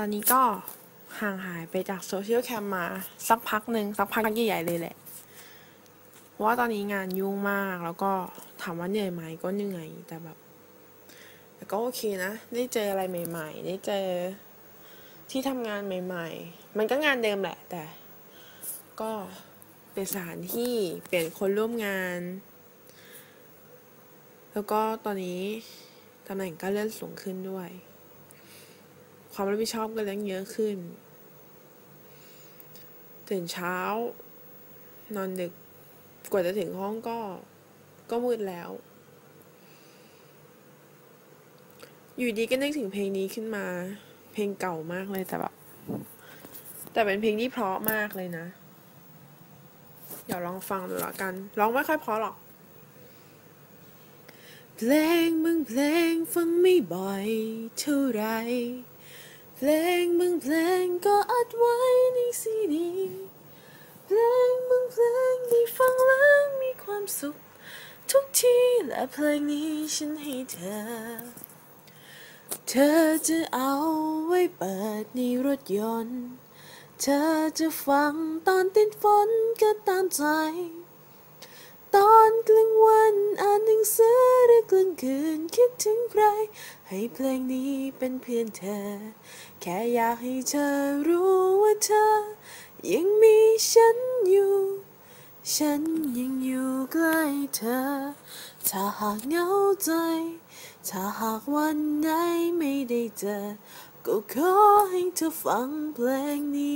ตอนนี้ก็ห่างหายไปจากโซเชียลแคมมา สักพักหนึ่งสักพักใหญ่ๆเลยแหละ เพราะว่าตอนนี้งานยุ่งมากแล้วก็ถามว่าเหนื่อยไหมก็เหนื่อยแต่แบบแต่ก็โอเคนะ ได้เจออะไรใหม่ ๆ ได้เจอที่ทำงานใหม่ ๆ มันก็งานเดิมแหละ แต่ ก็เป็นสถานที่เปลี่ยนคนร่วมงาน แล้วก็ตอนนี้ตำแหน่งก็เลื่อนสูงขึ้นด้วย ความรับผิดชอบก็เริ่มเยอะขึ้น ตื่นเช้า นอนดึก กว่าจะถึงห้องก็ ก็มืดแล้ว อยู่ดีก็นึกถึงเพลงนี้ขึ้นมา เพลงเก่ามากเลยแต่แบบ แต่เป็นเพลงที่เพราะมากเลยนะ เดี๋ยวลองฟังดูละกัน ร้องไม่ค่อยเพราะหรอกเพลงบางเพลงฟังไม่บ่อยเท่าไหร เพลงบางเพลงก็อัดไว้ในซีดีเพลงบางเพลงที่ฟังแล้วมีความสุข ทุกทีและเพลงนี้ฉันให้เธอ เธอจะเอาไว้เปิดในรถยนต์ เธอจะฟังตอนติดฝนก็ตามใจ ตอน คืนคิดถึงใคร ให้เพลงนี้เป็นเพื่อนเธอ แค่อยากให้เธอรู้ว่าเธอ ยังมีฉันอยู่ ฉันยังอยู่ใกล้เธอ ถ้าหากเหงาใจ ถ้าหากวันไหนไม่ได้เจอ ก็ขอให้เธอฟังเพลงนี้